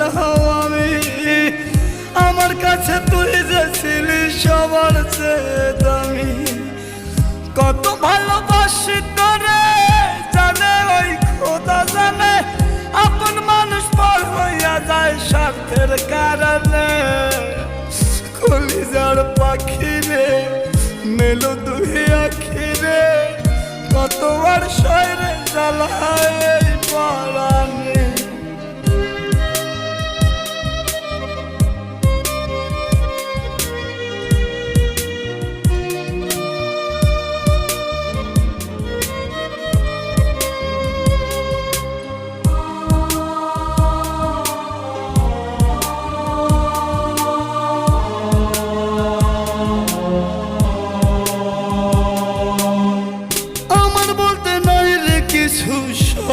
সারিলাম আমি, আমার কাছে তুই যে ছিলি সবার চেয়ে দামি। কত ভালোবাসি তোরে, জানে ওই খোদা জানে, আপন মানুষ পর হইয়া যায় স্বার্থের কারণে। কলিজার পাখি রে মেলো দুই আখি রে কত আর শয়রে জ্বালায়। Jesus.